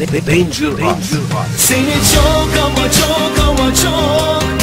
Danger Bot. Seni çok ama çok ama çok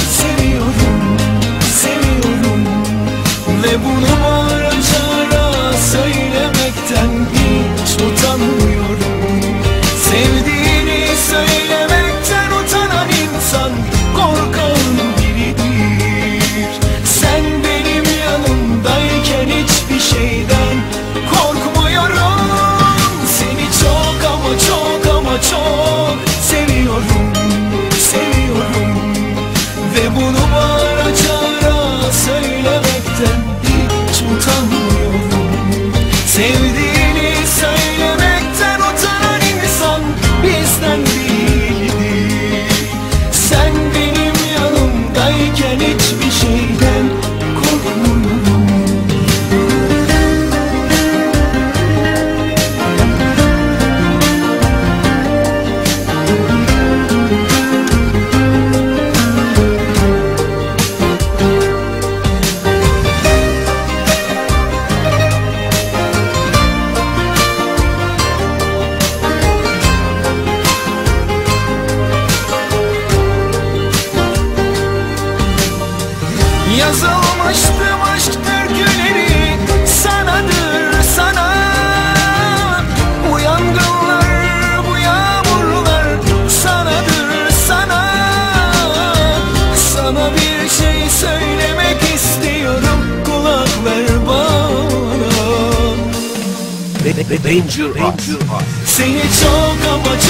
danger, danger. Seni çok ama